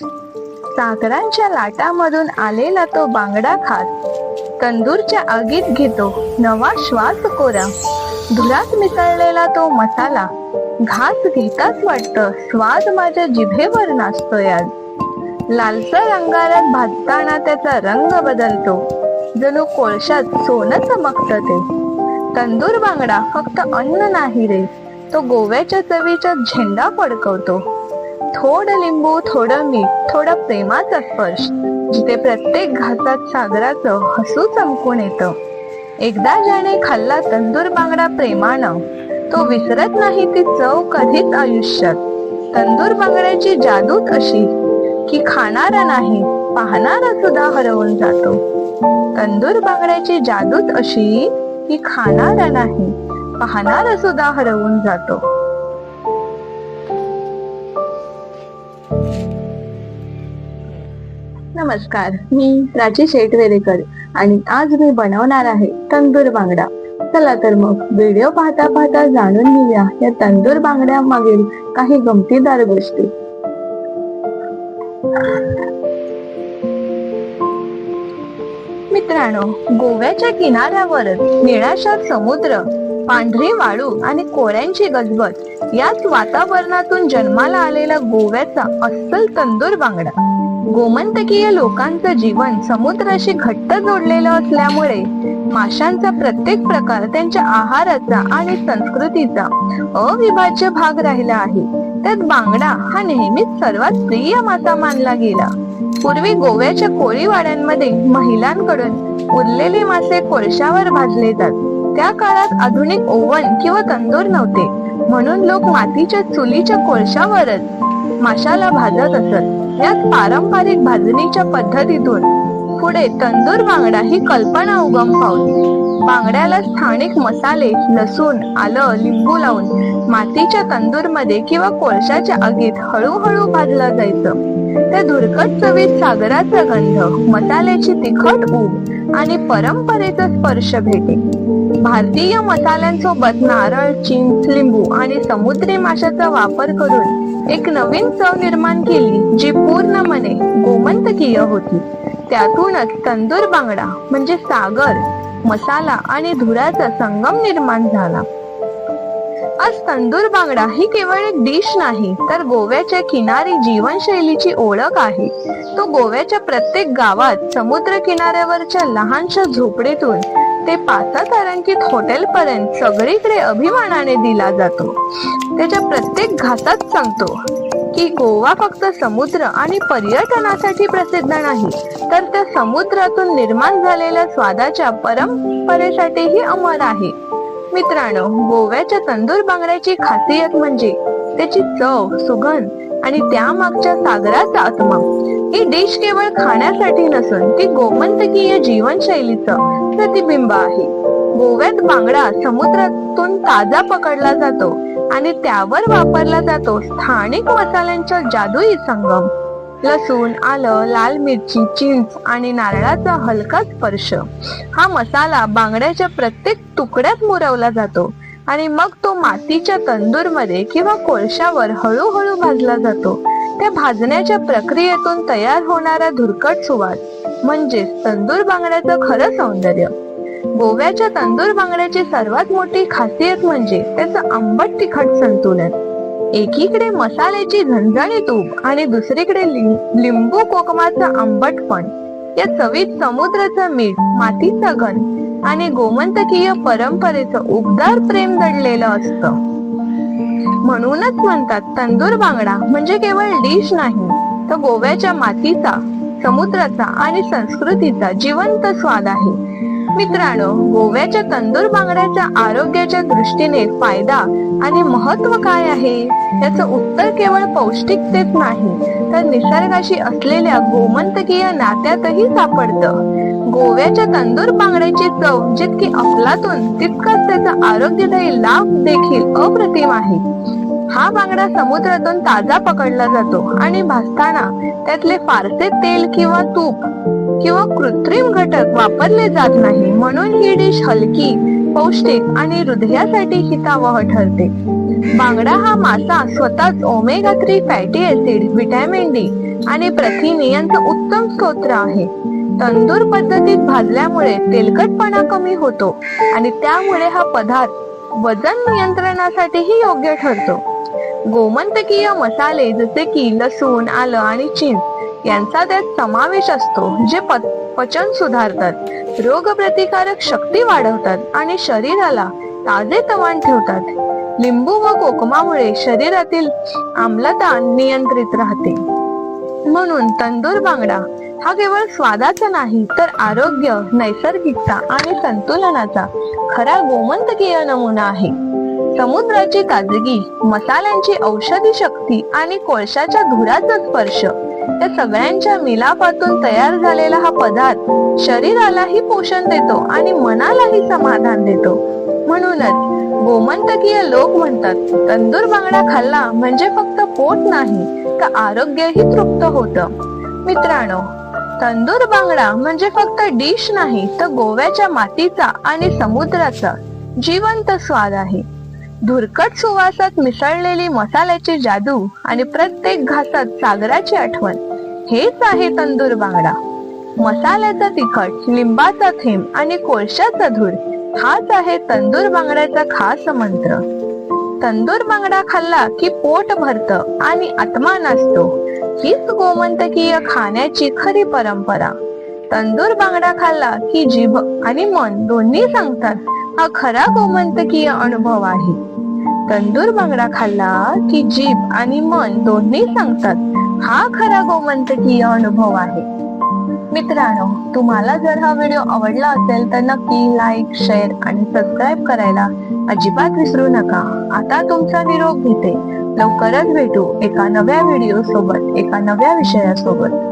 सागरांच्या लाटामधून आलेला तो बांगडा खात तंदूरच्या आगीत घेतो नवा श्वास कोरा. धुरात मिसळलेला तो मसाला घास घेताच वाटत स्वाद माझ्या जिभेवर नाचतोय आज. लालसर अंगारात भाजताना त्याचा रंग बदलतो. जणू कोळशात सोनं चमकत ते. तंदूर बांगडा फक्त अन्न नाही रे तो गोव्याच्या चवीचा झेंडा फडकवतो. थोडं लिंबू थोडं मीठ थोडा प्रेमाचा स्पर्श जिथे प्रत्येक घासात सागराचं हसू चमकून येतं. एकदा ज्याने खाल्ला तंदूर बांगडा प्रेमानं तो विसरत नाही ती चव कधीच आयुष्यात. तंदूर बांगड्याची जादूत अशी की खाणारा नाही पाहणारा सुद्धा हरवून जातो. तंदूर बांगड्याची जादूत अशी की खाणारा नाही पाहणारा सुद्धा हरवून जातो. नमस्कार मी प्राची शेटवेरेकर आणि आज मी बनवणार आहे तंदूर बांगडा. चला तर मग व्हिडिओ पाहता पाहता जाणून घेऊया या तंदूर बांगड्या मागील काही गमतीदार गोष्टी. मित्रांनो गोव्याच्या किनाऱ्यावरच निळाशार समुद्र पांढरी वाळू आणि कोऱ्यांची गजबज याच वातावरणातून जन्माला आलेला गोव्याचा अस्सल तंदूर बांगडा. गोमंतकीय लोकांचं जीवन समुद्राशी घट्ट जोडलेलं असल्यामुळे माशांचा प्रत्येक प्रकार त्यांच्या आहाराचा आणि संस्कृतीचा अविभाज्य भाग राहिला आहे. त्यात बांगडा हा नेहमीच सर्वात प्रिय मासा मानला गेला. पूर्वी गोव्याच्या कोळीवाड्यांमध्ये महिलांकडून उरलेले मासे कोळशावर भाजले जात. त्या काळात आधुनिक ओव्हन किंवा तंदूर नव्हते. म्हणून लोक मातीच्या चुलीच्या कोळशावरच माशाला भाजत असत. यात पारंपरिक भाजणीच्या पद्धतीतून पुढे तंदूर बांगडा ही कल्पना उगम पावली. बांगड्याला स्थानिक मसाले लसूण आलं लिंबू लावून मातीच्या तंदूरमध्ये किंवा कोळशाच्या आगीत हळूहळू भाजलं जायचं. त्या धुरकट चवीत सागराचा गंध मसाल्याची तिखट ऊब आणि परंपरेचा स्पर्श भेटे. भारतीय मसाल्यांसोबत नारळ चिंच लिंबू आणि समुद्री माशाचा वापर करून एक नवीन चव निर्माण केली जी पूर्णपणे गोमंतकीय होती. त्यातूनच तंदूर बांगडा म्हणजे सागर मसाला आणि धुराचा संगम निर्माण झाला. आज तंदूर बांगडा ही केवळ एक डिश नाही तर गोव्याच्या किनारी जीवनशैलीची ओळख आहे. तो गोव्याच्या प्रत्येक गावात समुद्र किनाऱ्यावरच्या लहानशा झोपडीतून ते पाच तारांकित हॉटेल पर्यंत सगळीकडे अभिमानाने दिला जातो. त्याच्या प्रत्येक घातात सांगतो की गोवा फक्त समुद्र आणि पर्यटनासाठी प्रसिद्ध नाही तर त्या समुद्रातून निर्माण झालेल्या स्वादाच्या परंपरेसाठीही अमर आहे. मित्रांनो गोव्याच्या तंदूर बांगड्याची खासियत म्हणजे त्याची चव सुगंध आणि त्यामागच्या सागराचा आत्मा. ही डिश केवळ खाण्यासाठी नसून ती गोमंतकीय जीवनशैलीचं प्रतिबिंब आहे. गोव्यात बांगडा समुद्रातून ताजा पकडला जातो आणि त्यावर वापरला जातो स्थानिक मसाल्यांचा जादुई संगम. लसूण आलं लाल मिरची चिंच आणि नारळाचा हलका स्पर्श. हा मसाला बांगड्याच्या प्रत्येक तुकड्यात मुरवला जातो. आणि मग तो मातीच्या तंदूरमध्ये किंवा कोळशावर हळूहळू भाजला जातो. त्या भाजण्याच्या प्रक्रियेतून तयार होणारा धुरकट सुवास म्हणजे तंदूर बांगड्याचं खरं सौंदर्य. गोव्याच्या तंदूर बांगड्याची सर्वात मोठी खासियत म्हणजे त्याचं आंबट तिखट संतुलन. एकीकडे मसाल्याची झणझणीत तूप आणि दुसरीकडे लिंबू कोकमाचं आंबटपण. या चवीत समुद्राचं मीठ मातीचा घन आणि गोमंतकीय परंपरेचं उबदार प्रेम दडलेलं असतं. म्हणूनच म्हणतात तंदूर बांगडा म्हणजे केवळ डिश नाही तर गोव्याच्या मातीचा समुद्राचा आणि संस्कृतीचा जिवंत स्वाद आहे. मित्रांनो गोव्याच्या तंदूर बांगड्याच्या आरोग्याच्या दृष्टीने फायदा आणि महत्त्व काय आहे? याचं उत्तर केवळ पौष्टिकतेच नाही तर निसर्गाशी असलेल्या गोमंतकीय नात्यातही सापडतं. गोव्याच्या तंदूर बांगड्याची चव जितकी अफलातून तितकाच त्याचा आरोग्यदायी लाभ देखील अप्रतिम आहे. हा बांगडा समुद्रातून ताजा पकडला जातो आणि भासताना त्यातले फारसे तेल किंवा तूप किंवा कृत्रिम घटक वापरले जात नाही म्हणून ही डिश हलकी पौष्टिक आणि हृदयासाठी हितावह ठरते. बांगडा हा मासा स्वतःच omega three fatty acid vitamin D आणि प्रथिने यांचा उत्तम स्त्रोत आहे. तंदूर पद्धतीत भाजल्यामुळे तेलकटपणा कमी होतो आणि त्यामुळे हा पदार्थ वजन नियंत्रणासाठीही योग्य ठरतो. गोमंतकीय मसाले जसे की लसूण आलं आणि चिंच यांचा त्यात समावेश असतो जे पचन सुधारतात रोगप्रतिकारक शक्ती वाढवतात आणि शरीराला ताजे तवान ठेवतात. लिंबू व कोकमामुळे शरीरातील आम्लता नियंत्रित राहते. म्हणून तंदूर बांगडा हा केवळ स्वादाचा नाही तर आरोग्य नैसर्गिकता आणि संतुलनाचा खरा गोमंतकीय नमुना आहे. समुद्राची ताजगी मसाल्यांची औषधी शक्ती आणि कोळशाच्या धुराचा स्पर्श या सगळ्यांच्या मिलापातून तयार झालेला हा पदार्थ शरीरालाही पोषण देतो आणि मनालाही समाधान देतो. म्हणूनच गोमंतकीय लोक म्हणतात तंदूर बांगडा खाल्ला म्हणजे फक्त पोट नाही तर आरोग्यही तृप्त होतं. मित्रांनो तंदूर बांगडा म्हणजे फक्त डिश नाही तर गोव्याच्या मातीचा आणि समुद्राचा जिवंत स्वाद आहे. धुरकट सुवासात मिसळलेली मसाल्याची जादू आणि प्रत्येक घासात सागराची आठवण हेच आहे तंदूर बांगडा. मसाल्याचा तिखट लिंबाचा थेंब आणि कोळशाचा धूर हाच आहे तंदूर बांगड्याचा खास मंत्र. तंदूर बांगडा खाल्ला की पोट भरत आणि आत्मा नाचतो हीच गोमंतकीय खाण्याची खरी परंपरा. तंदूर बांगडा खाल्ला की जीभ आणि मन दोन्ही सांगतात हा खरा गोमंतकीय अनुभव आहे. तंदूर बांगडा खाल्ला की जीभ आणि मन दोन्ही सांगतात. हा खरा गोमंतकीय अनुभव आहे. मित्रांनो तुम्हाला जर हा व्हिडिओ आवडला असेल तर नक्की लाईक शेअर आणि सबस्क्राईब करायला अजिबात विसरू नका. आता तुमचा निरोप घेते. लवकरच भेटू एका नव्या व्हिडिओ सोबत एका नव्या विषयासोबत.